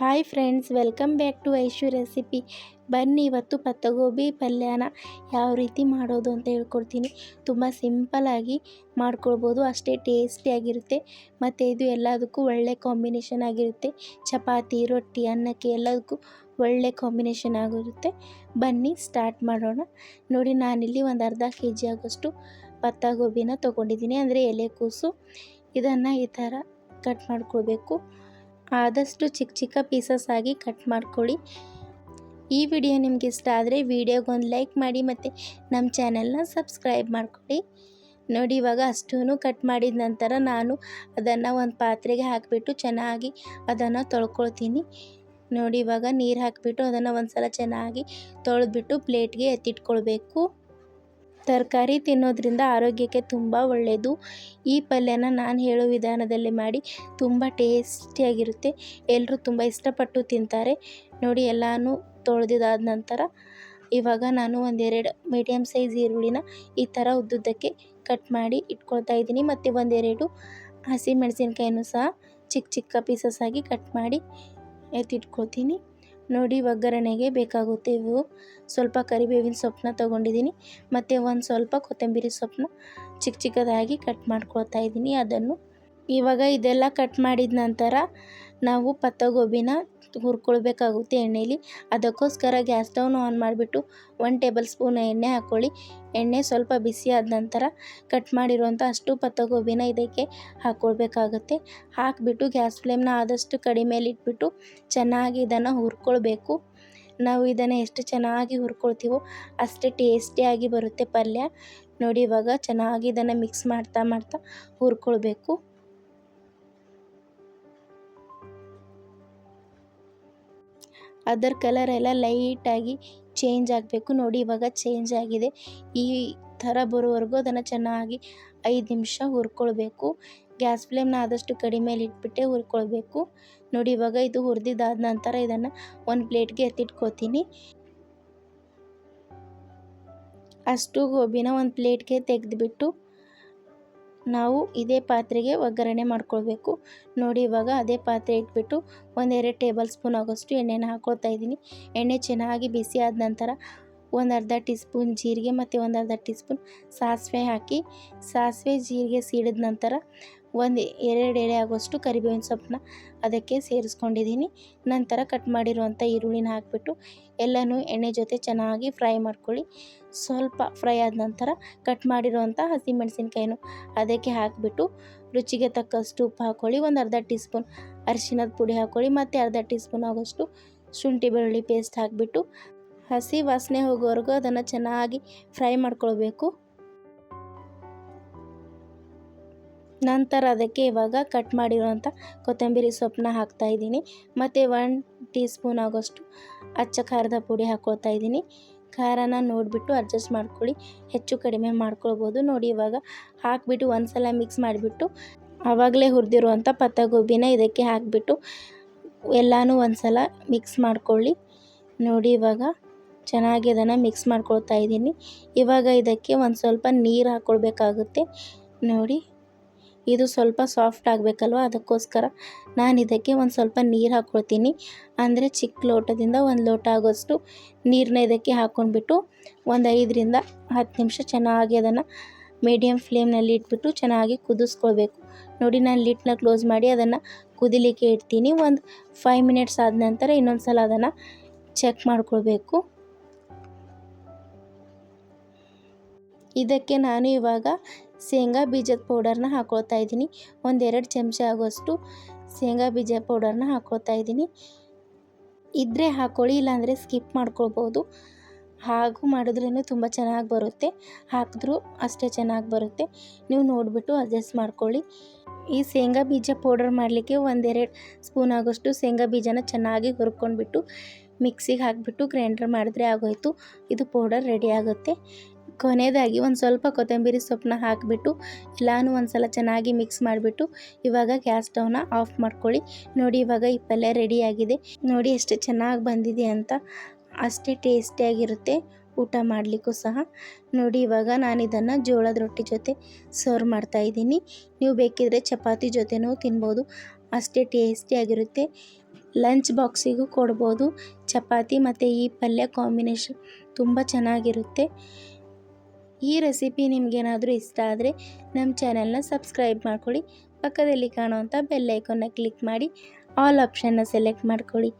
Hi friends, welcome back to Aishu recipe. ಬನ್ನಿ ಇವತ್ತು ಪತ್ತಗೋಬಿ ಪಲ್ಯನ ಯಾವ ರೀತಿ ಮಾಡೋದು ಅಂತ ಹೇಳ್ಕೊಡ್ತೀನಿ. ತುಂಬ ಸಿಂಪಲಾಗಿ ಮಾಡ್ಕೊಳ್ಬೋದು, ಅಷ್ಟೇ ಟೇಸ್ಟಿಯಾಗಿರುತ್ತೆ ಮತ್ತು ಇದು ಎಲ್ಲದಕ್ಕೂ ಒಳ್ಳೆ ಕಾಂಬಿನೇಷನ್ ಆಗಿರುತ್ತೆ. ಚಪಾತಿ, ರೊಟ್ಟಿ, ಅನ್ನಕ್ಕೆ ಎಲ್ಲದಕ್ಕೂ ಒಳ್ಳೆ ಕಾಂಬಿನೇಷನ್ ಆಗಿರುತ್ತೆ. ಬನ್ನಿ ಸ್ಟಾರ್ಟ್ ಮಾಡೋಣ. ನೋಡಿ, ನಾನಿಲ್ಲಿ ಒಂದು ಅರ್ಧ ಕೆ ಜಿ ಆಗೋಷ್ಟು ಪತ್ತಗೋಬಿನ ತೊಗೊಂಡಿದ್ದೀನಿ. ಅಂದರೆ ಎಲೆಕೋಸು ಇದನ್ನು ಈ ಥರ ಕಟ್ ಮಾಡ್ಕೊಳ್ಬೇಕು. ಆದಷ್ಟು ಚಿಕ್ಕ ಚಿಕ್ಕ ಪೀಸಸ್ ಆಗಿ ಕಟ್ ಮಾಡ್ಕೊಳ್ಳಿ. ಈ ವಿಡಿಯೋ ನಿಮ್ಗೆ ಇಷ್ಟ ಆದರೆ ವಿಡಿಯೋಗೊಂದು ಲೈಕ್ ಮಾಡಿ ಮತ್ತು ನಮ್ಮ ಚಾನೆಲ್ನ ಸಬ್ಸ್ಕ್ರೈಬ್ ಮಾಡ್ಕೊಳ್ಳಿ. ನೋಡಿ ಇವಾಗ ಅಷ್ಟೂ ಕಟ್ ಮಾಡಿದ ನಂತರ ನಾನು ಅದನ್ನು ಒಂದು ಪಾತ್ರೆಗೆ ಹಾಕಿಬಿಟ್ಟು ಚೆನ್ನಾಗಿ ಅದನ್ನು ತೊಳ್ಕೊಳ್ತೀನಿ. ನೋಡಿ ಇವಾಗ ನೀರು ಹಾಕಿಬಿಟ್ಟು ಅದನ್ನು ಒಂದು ಸಲ ಚೆನ್ನಾಗಿ ತೊಳೆದ್ಬಿಟ್ಟು ಪ್ಲೇಟ್ಗೆ ಎತ್ತಿಟ್ಕೊಳ್ಬೇಕು. ತರಕಾರಿ ತಿನ್ನೋದ್ರಿಂದ ಆರೋಗ್ಯಕ್ಕೆ ತುಂಬ ಒಳ್ಳೆಯದು ಈ ಪಲ್ಯನ ನಾನು ಹೇಳೋ ವಿಧಾನದಲ್ಲಿ ಮಾಡಿ ತುಂಬ ಟೇಸ್ಟಿಯಾಗಿರುತ್ತೆ. ಎಲ್ಲರೂ ತುಂಬ ಇಷ್ಟಪಟ್ಟು ತಿಂತಾರೆ. ನೋಡಿ, ಎಲ್ಲನೂ ತೊಳೆದಿದಾದ ನಂತರ ಇವಾಗ ನಾನು ಒಂದೆರಡು ಮೀಡಿಯಮ್ ಸೈಜ್ ಈರುಳ್ಳಿನ ಈ ಥರ ಉದ್ದುದ್ದಕ್ಕೆ ಕಟ್ ಮಾಡಿ ಇಟ್ಕೊಳ್ತಾ ಇದ್ದೀನಿ. ಮತ್ತು ಒಂದೆರಡು ಹಸಿಮೆಣಸಿನ್ಕಾಯಿನೂ ಸಹ ಚಿಕ್ಕ ಚಿಕ್ಕ ಪೀಸಸ್ ಆಗಿ ಕಟ್ ಮಾಡಿ ಎತ್ತಿಟ್ಕೊಳ್ತೀನಿ. ನೋಡಿ ಒಗ್ಗರಣೆಗೆ ಬೇಕಾಗುತ್ತೆ ಇವು. ಸ್ವಲ್ಪ ಕರಿಬೇವಿನ ಸೊಪ್ಪನ್ನ ತೊಗೊಂಡಿದ್ದೀನಿ. ಮತ್ತು ಒಂದು ಸ್ವಲ್ಪ ಕೊತ್ತಂಬರಿ ಸೊಪ್ಪನ್ನ ಚಿಕ್ಕ ಚಿಕ್ಕದಾಗಿ ಕಟ್ ಮಾಡ್ಕೊಳ್ತಾ ಇದ್ದೀನಿ. ಅದನ್ನು ಇವಾಗ ಇದೆಲ್ಲ ಕಟ್ ಮಾಡಿದ ನಂತರ ನಾವು ಪತ್ತಗೋಬಿನ ಹುರ್ಕೊಳ್ಬೇಕಾಗುತ್ತೆ ಎಣ್ಣೆಯಲ್ಲಿ ಅದಕ್ಕೋಸ್ಕರ ಗ್ಯಾಸ್ ಸ್ಟೌನ್ ಆನ್ ಮಾಡಿಬಿಟ್ಟು ಒನ್ ಟೇಬಲ್ ಸ್ಪೂನ್ ಎಣ್ಣೆ ಹಾಕ್ಕೊಳ್ಳಿ. ಎಣ್ಣೆ ಸ್ವಲ್ಪ ಬಿಸಿ ಆದ ನಂತರ ಕಟ್ ಮಾಡಿರುವಂಥ ಅಷ್ಟು ಪತ್ತಗೋಬಿನ ಇದಕ್ಕೆ ಹಾಕ್ಕೊಳ್ಬೇಕಾಗುತ್ತೆ. ಹಾಕಿಬಿಟ್ಟು ಗ್ಯಾಸ್ ಫ್ಲೇಮ್ನ ಆದಷ್ಟು ಕಡಿಮೆಯಲ್ಲಿಟ್ಬಿಟ್ಟು ಚೆನ್ನಾಗಿ ಇದನ್ನು ಹುರ್ಕೊಳ್ಬೇಕು. ನಾವು ಇದನ್ನು ಎಷ್ಟು ಚೆನ್ನಾಗಿ ಹುರ್ಕೊಳ್ತೀವೋ ಅಷ್ಟೇ ಟೇಸ್ಟಿಯಾಗಿ ಬರುತ್ತೆ ಪಲ್ಯ. ನೋಡಿ ಇವಾಗ ಚೆನ್ನಾಗಿ ಇದನ್ನು ಮಿಕ್ಸ್ ಮಾಡ್ತಾ ಮಾಡ್ತಾ ಹುರ್ಕೊಳ್ಬೇಕು. ಅದರ ಕಲರ್ ಎಲ್ಲ ಲೈಟಾಗಿ ಚೇಂಜ್ ಆಗಬೇಕು. ನೋಡಿ ಇವಾಗ ಚೇಂಜ್ ಆಗಿದೆ. ಈ ಥರ ಬರೋವರೆಗೂ ಅದನ್ನು ಚೆನ್ನಾಗಿ ಐದು ನಿಮಿಷ ಹುರ್ಕೊಳ್ಬೇಕು. ಗ್ಯಾಸ್ ಫ್ಲೇಮ್ನ ಆದಷ್ಟು ಕಡಿಮೆಲಿ ಇಟ್ಬಿಟ್ಟೆ ಹುರ್ಕೊಳ್ಬೇಕು. ನೋಡಿ ಇವಾಗ ಇದು ಹುರಿದಿದ್ದಾದ ನಂತರ ಇದನ್ನು ಒಂದು ಪ್ಲೇಟ್ಗೆ ಎತ್ತಿಟ್ಕೋತೀನಿ. ಅಷ್ಟು ಗೋಬಿನ ಒಂದು ಪ್ಲೇಟ್ಗೆ ತೆಗೆದುಬಿಟ್ಟು ನಾವು ಇದೇ ಪಾತ್ರೆಗೆ ಒಗ್ಗರಣೆ ಮಾಡ್ಕೊಳ್ಬೇಕು. ನೋಡಿ, ಇವಾಗ ಅದೇ ಪಾತ್ರೆ ಇಟ್ಬಿಟ್ಟು ಒಂದೆರಡು ಟೇಬಲ್ ಸ್ಪೂನ್ ಆಗೋಷ್ಟು ಎಣ್ಣೆನ ಹಾಕ್ಕೊಳ್ತಾ ಇದ್ದೀನಿ. ಎಣ್ಣೆ ಚೆನ್ನಾಗಿ ಬಿಸಿ ಆದ ನಂತರ ಒಂದು ಅರ್ಧ ಟೀ ಸ್ಪೂನ್ ಜೀರಿಗೆ ಮತ್ತು ಒಂದು ಅರ್ಧ ಟೀ ಸ್ಪೂನ್ ಸಾಸಿವೆ ಹಾಕಿ. ಸಾಸಿವೆ, ಜೀರಿಗೆ ಸೀಡಿದ ನಂತರ ಒಂದು ಎರಡು ಎಳೆ ಆಗೋಷ್ಟು ಕರಿಬೇವಿನ ಸೊಪ್ಪನ್ನ ಅದಕ್ಕೆ ಸೇರಿಸ್ಕೊಂಡಿದ್ದೀನಿ. ನಂತರ ಕಟ್ ಮಾಡಿರುವಂಥ ಈರುಳ್ಳಿನ ಹಾಕಿಬಿಟ್ಟು ಎಲ್ಲನೂ ಎಣ್ಣೆ ಜೊತೆ ಚೆನ್ನಾಗಿ ಫ್ರೈ ಮಾಡ್ಕೊಳ್ಳಿ. ಸ್ವಲ್ಪ ಫ್ರೈ ಆದ ನಂತರ ಕಟ್ ಮಾಡಿರುವಂಥ ಹಸಿಮೆಣಸಿನ್ಕಾಯಿನೂ ಅದಕ್ಕೆ ಹಾಕಿಬಿಟ್ಟು ರುಚಿಗೆ ತಕ್ಕಷ್ಟು ಉಪ್ಪು ಹಾಕ್ಕೊಳ್ಳಿ ಒಂದು ಅರ್ಧ ಟೀ ಸ್ಪೂನ್ ಅರಿಶಿಣದ ಪುಡಿ ಹಾಕ್ಕೊಳ್ಳಿ ಮತ್ತು ಅರ್ಧ ಟೀ ಸ್ಪೂನ್ ಆಗೋಷ್ಟು ಶುಂಠಿ ಬೆಳ್ಳುಳ್ಳಿ ಪೇಸ್ಟ್ ಹಾಕಿಬಿಟ್ಟು ಹಸಿ ವಾಸನೆ ಹೋಗೋವರೆಗೂ ಅದನ್ನು ಚೆನ್ನಾಗಿ ಫ್ರೈ ಮಾಡ್ಕೊಳ್ಬೇಕು. ನಂತರ ಅದಕ್ಕೆ ಇವಾಗ ಕಟ್ ಮಾಡಿರೋಂಥ ಕೊತ್ತಂಬರಿ ಸೊಪ್ಪನ್ನ ಹಾಕ್ತಾಯಿದ್ದೀನಿ ಮತ್ತು ಒನ್ ಟೀ ಸ್ಪೂನ್ ಆಗೋಷ್ಟು ಅಚ್ಚ ಖಾರದ ಪುಡಿ ಹಾಕ್ಕೊಳ್ತಾ ಇದ್ದೀನಿ. ಖಾರನ ನೋಡಿಬಿಟ್ಟು ಅಡ್ಜಸ್ಟ್ ಮಾಡ್ಕೊಳ್ಳಿ. ಹೆಚ್ಚು ಕಡಿಮೆ ಮಾಡ್ಕೊಳ್ಬೋದು. ನೋಡಿ ಇವಾಗ ಹಾಕಿಬಿಟ್ಟು ಒಂದು ಸಲ ಮಿಕ್ಸ್ ಮಾಡಿಬಿಟ್ಟು ಆವಾಗಲೇ ಹುರಿದಿರುವಂಥ ಪತ್ತಗೋಬಿನ ಇದಕ್ಕೆ ಹಾಕಿಬಿಟ್ಟು ಎಲ್ಲನೂ ಒಂದು ಸಲ ಮಿಕ್ಸ್ ಮಾಡ್ಕೊಳ್ಳಿ. ನೋಡಿ ಇವಾಗ ಚೆನ್ನಾಗಿ ಅದನ್ನು ಮಿಕ್ಸ್ ಮಾಡ್ಕೊಳ್ತಾ ಇದ್ದೀನಿ. ಇವಾಗ ಇದಕ್ಕೆ ಒಂದು ಸ್ವಲ್ಪ ನೀರು ಹಾಕ್ಕೊಳ್ಬೇಕಾಗುತ್ತೆ. ನೋಡಿ, ಇದು ಸ್ವಲ್ಪ ಸಾಫ್ಟ್ ಆಗಬೇಕಲ್ವ? ಅದಕ್ಕೋಸ್ಕರ ನಾನು ಇದಕ್ಕೆ ಒಂದು ಸ್ವಲ್ಪ ನೀರು ಹಾಕ್ಕೊಳ್ತೀನಿ. ಅಂದರೆ ಚಿಕ್ಕ ಲೋಟದಿಂದ ಒಂದು ಲೋಟ ಆಗೋಷ್ಟು ನೀರನ್ನ ಇದಕ್ಕೆ ಹಾಕ್ಕೊಂಡ್ಬಿಟ್ಟು ಒಂದು ಐದರಿಂದ ಹತ್ತು ನಿಮಿಷ ಚೆನ್ನಾಗಿ ಅದನ್ನು ಮೀಡಿಯಮ್ ಫ್ಲೇಮ್ನಲ್ಲಿ ಇಟ್ಬಿಟ್ಟು ಚೆನ್ನಾಗಿ ಕುದಿಸ್ಕೊಳ್ಬೇಕು. ನೋಡಿ, ನಾನು ಲಿಟ್ನ ಕ್ಲೋಸ್ ಮಾಡಿ ಅದನ್ನು ಕುದಿಲಿಕ್ಕೆ ಇಡ್ತೀನಿ. ಒಂದು ಫೈವ್ ಮಿನಿಟ್ಸ್ ಆದ ನಂತರ ಇನ್ನೊಂದು ಸಲ ಅದನ್ನು ಚೆಕ್ ಮಾಡ್ಕೊಳ್ಬೇಕು. ಇದಕ್ಕೆ ನಾನು ಇವಾಗ ಶೇಂಗಾ ಬೀಜದ ಪೌಡರ್ನ ಹಾಕ್ಕೊಳ್ತಾ ಇದ್ದೀನಿ. ಒಂದೆರಡು ಚಮಚ ಆಗೋಷ್ಟು ಶೇಂಗಾ ಬೀಜ ಪೌಡರ್ನ ಹಾಕ್ಕೊಳ್ತಾ ಇದ್ದೀನಿ. ಇದ್ದರೆ ಹಾಕ್ಕೊಳ್ಳಿ ಇಲ್ಲಾಂದರೆ ಸ್ಕಿಪ್ ಮಾಡ್ಕೊಳ್ಬೋದು. ಹಾಗೂ ಮಾಡಿದ್ರೂ ತುಂಬ ಚೆನ್ನಾಗಿ ಬರುತ್ತೆ. ಹಾಕಿದ್ರೂ ಅಷ್ಟೇ ಚೆನ್ನಾಗಿ ಬರುತ್ತೆ. ನೀವು ನೋಡಿಬಿಟ್ಟು ಅಡ್ಜಸ್ಟ್ ಮಾಡ್ಕೊಳ್ಳಿ. ಈ ಶೇಂಗಾ ಬೀಜ ಪೌಡರ್ ಮಾಡಲಿಕ್ಕೆ ಒಂದೆರಡು ಸ್ಪೂನ್ ಆಗೋಷ್ಟು ಶೇಂಗಾ ಬೀಜನ ಚೆನ್ನಾಗಿ ಹುರ್ಕೊಂಡ್ಬಿಟ್ಟು, ಮಿಕ್ಸಿಗೆ ಹಾಕಿಬಿಟ್ಟು ಗ್ರೈಂಡರ್ ಮಾಡಿದ್ರೆ ಆಗೋಯಿತು. ಇದು ಪೌಡರ್ ರೆಡಿ ಆಗುತ್ತೆ. ಕೊನೆಯದಾಗಿ ಒಂದು ಸ್ವಲ್ಪ ಕೊತ್ತಂಬರಿ ಸೊಪ್ಪನ್ನ ಹಾಕಿಬಿಟ್ಟು ಎಲ್ಲನೂ ಒಂದು ಸಲ ಚೆನ್ನಾಗಿ ಮಿಕ್ಸ್ ಮಾಡಿಬಿಟ್ಟು ಇವಾಗ ಗ್ಯಾಸ್ ಸ್ಟವ್ನ ಆಫ್ ಮಾಡ್ಕೊಳ್ಳಿ. ನೋಡಿ ಇವಾಗ ಈ ಪಲ್ಯ ರೆಡಿಯಾಗಿದೆ ನೋಡಿ ಎಷ್ಟು ಚೆನ್ನಾಗಿ ಬಂದಿದೆ ಅಂತ. ಅಷ್ಟೇ ಟೇಸ್ಟಿಯಾಗಿರುತ್ತೆ ಊಟ ಮಾಡಲಿಕ್ಕೂ ಸಹ. ನೋಡಿ ಇವಾಗ ನಾನು ಇದನ್ನು ಜೋಳದ ರೊಟ್ಟಿ ಜೊತೆ ಸರ್ವ್ ಮಾಡ್ತಾ ಇದ್ದೀನಿ. ನೀವು ಬೇಕಿದ್ರೆ ಚಪಾತಿ ಜೊತೆನೂ ತಿನ್ಬೋದು. ಅಷ್ಟೇ ಟೇಸ್ಟಿಯಾಗಿರುತ್ತೆ ಲಂಚ್ ಬಾಕ್ಸಿಗೂ ಕೊಡ್ಬೋದು. ಚಪಾತಿ ಮತ್ತು ಈ ಪಲ್ಯ ಕಾಂಬಿನೇಷನ್ ತುಂಬ ಚೆನ್ನಾಗಿರುತ್ತೆ. ಈ ರೆಸಿಪಿ ನಿಮಗೇನಾದರೂ ಇಷ್ಟ ಆದರೆ ನಮ್ಮ ಚಾನೆಲ್ನ ಸಬ್ಸ್ಕ್ರೈಬ್ ಮಾಡ್ಕೊಳ್ಳಿ. ಪಕ್ಕದಲ್ಲಿ ಕಾಣುವಂಥ ಬೆಲ್ಲೈಕನ್ನ ಕ್ಲಿಕ್ ಮಾಡಿ, ಆಲ್ ಆಪ್ಷನ್ನ ಸೆಲೆಕ್ಟ್ ಮಾಡ್ಕೊಳ್ಳಿ.